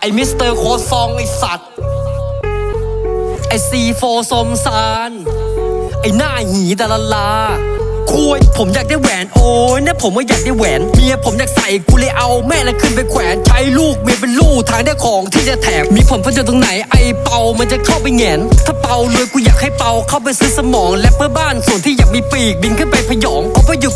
ไอมิสเตอร์โคซองไอสัตว์ ไอซีโฟสมซาน ไอหน้าหีดาลาลาคุยผมอยากได้แหวนโอ้ยนี่ยผมว่าอยากได้แหวนเมียผมอยากใส่กูเลยเอาแม่ล้วขึ้นไปแขวนใช้ลูกเมียเป็นลูกทางได้ของที่จะแถมมีผลประโยชน์ตรงไหนไอเปามันจะเข้าไปแหงนถ้าเปารวยกูอยากให้เปาเข้าไปซื้อสมองและเพื่อบ้านส่วนที่อยากมีปีกบินขึ้นไปพยอง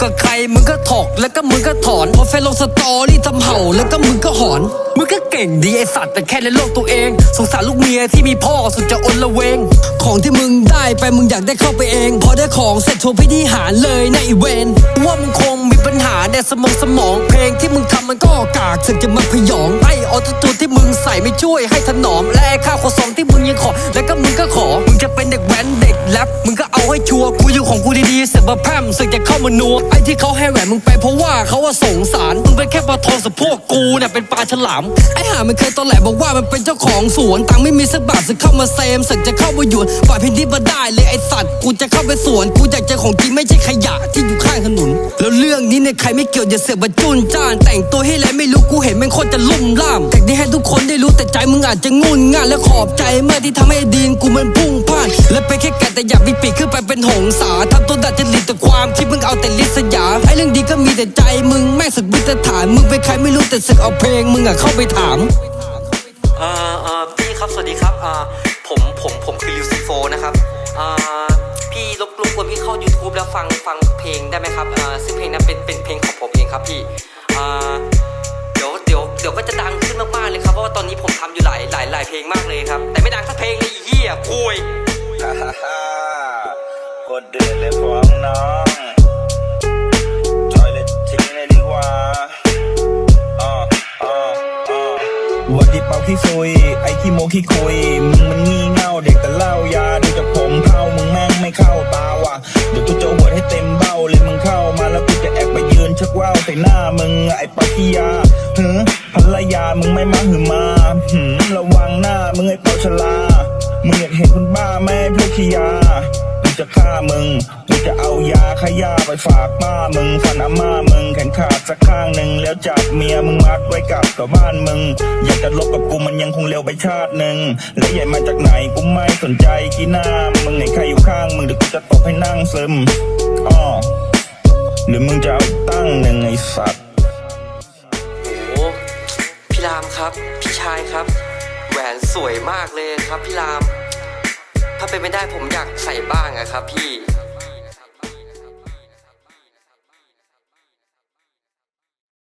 กับใครมึงก็ถอกแล้วก็มึงก็ถอนพอแฟนลงสตอรี่ทำเห่าแล้วก็มึงก็หอน มึงก็เก่งดีไอสัตว์แต่แค่ในโลกตัวเอง สงสารลูกเมียที่มีพ่อสุดจะอนละเวง ของที่มึงได้ไปมึงอยากได้เข้าไปเอง พอได้ของเสร็จโทรพิธีหารเลยในอีเวนว่ามึงคงมีปัญหาในสมองสมอง เพลงที่มึงทำมันก็กากถึงจะมาพยองไอออโตทูที่มึงใส่ไม่ช่วยให้ถนอมและไอ้ค่าโคสองที่มึงยังขอ แล้วก็มึงก็ขอมึงจะเป็นเด็กแว้นเด็กแรปมึงูดีๆเสือกมาแพร่มสือกจะเข้ามานัวไอ้ที่เขาให้แหวนมึงไปเพราะว่าเขาว่าสงสารมึงเป็นแค่ปลาทองสะโพกกูเนี่ยเป็นปลาฉลามไอ้ห่ามันเคยตอนแหลบอกว่ามันเป็นเจ้าของสวนตังไม่มีสักบาทสึกเข้ามาเซมสึกจะเข้ามาหยวนปล่อยพินที่มาได้เลยไอ้สัตว์กูจะเข้าไปสวนกูอยากจอของจริงไม่ใช่ขยะที่อยู่ข้างถนนแล้วเรื่องนี้เนี่ยใครไม่เกี่ยวอย่าเสือกมาจุนจ้านแต่งตัวให้ไรไม่รู้กูเห็นมันโคตรจะลุ่มล่ามแต่นี่ให้ทุกคนได้รู้แต่ใจมึงอาจจะงุนง่านและขอบใจเมื่อที่ทำให้ดีนกูมันพุ่งพ่านและเป็นแค่แกแต่อยากมีปีกขึ้นไปเป็นหงสาทำตัวดัดจริตแต่ความที่มึงเอาแต่ลิษยาไอ้เรื่องดีก็มีแต่ใจมึงแม่สึกวิตฐานมึงเป็นใครไม่รู้แต่สึกเอาเพลงมึงอะเข้าไปถามเอ่อเอ่อพี่ครับสวัสดีครับเอ่อผมผมผมคือลิวซิโฟนะครับเอ่อพี่รบรบกวนพี่เข้า YouTube แล้วฟังฟังเพลงได้ไหมครับเอ่อซึ่งเพลงนั้นเป็นเป็นเพลงของผมเองครับพี่เอ่อเดี๋ยวเดี๋ยวเดี๋ยวก็จะดังขึ้นมากๆเลยครับเพราะว่าตอนนี้ผมทำอยู่หลายหลายหลายเพลงมากเลยครับ แต่ไม่ดังสักเพลงเลยเหี้ยคุย คตรเดือดเลยฟ้องน้องจอยเลยทิ้งเลยดีกว่าอ่าอ่าอ่าวันที่เป่าขี้ซุย ไอ้ขี้โมขี้คุย มึงมันงี่เง่าเด็กแต่เล่ายาดูจากผมเผามึงแม่งไม่เข้าตาว่ะ เดี๋ยวกูจะหัวดให้เต็มเบ้าเลยมึงเข้ามาแล้วกูจะแอบไปยืนชักว่าวใส่หน้ามึงไอ้ปาขี้ยาหือภรรยามึงไม่มาหือมาหืมระวังหน้ามึงไอ้เป่าชลา จะฆ่ามึงกูจะเอายาขยาไปฝากป้ามึงฟันอาม่ามึงแขนขาดสักข้างหนึ่งแล้วจับเมียมึงมัดไว้กับกับบ้านมึง อยากจะลบกับกูมันยังคงเร็วไปชาติหนึ่งและใหญ่มาจากไหนกูไม่สนใจกี่หน้ามึงไหนใครอยู่ข้างมึงเดี๋ยวกูจะตบให้นั่งซึมอ้อหรือมึงจะเอาตั้งหนึ่งไอ้สัตว์โอ้พี่รามครับ พี่ชายครับ แหวนสวยมากเลยครับพี่ราม ถ้าเป็นไม่ได้ผมอยากใส่บ้างอะครับพี่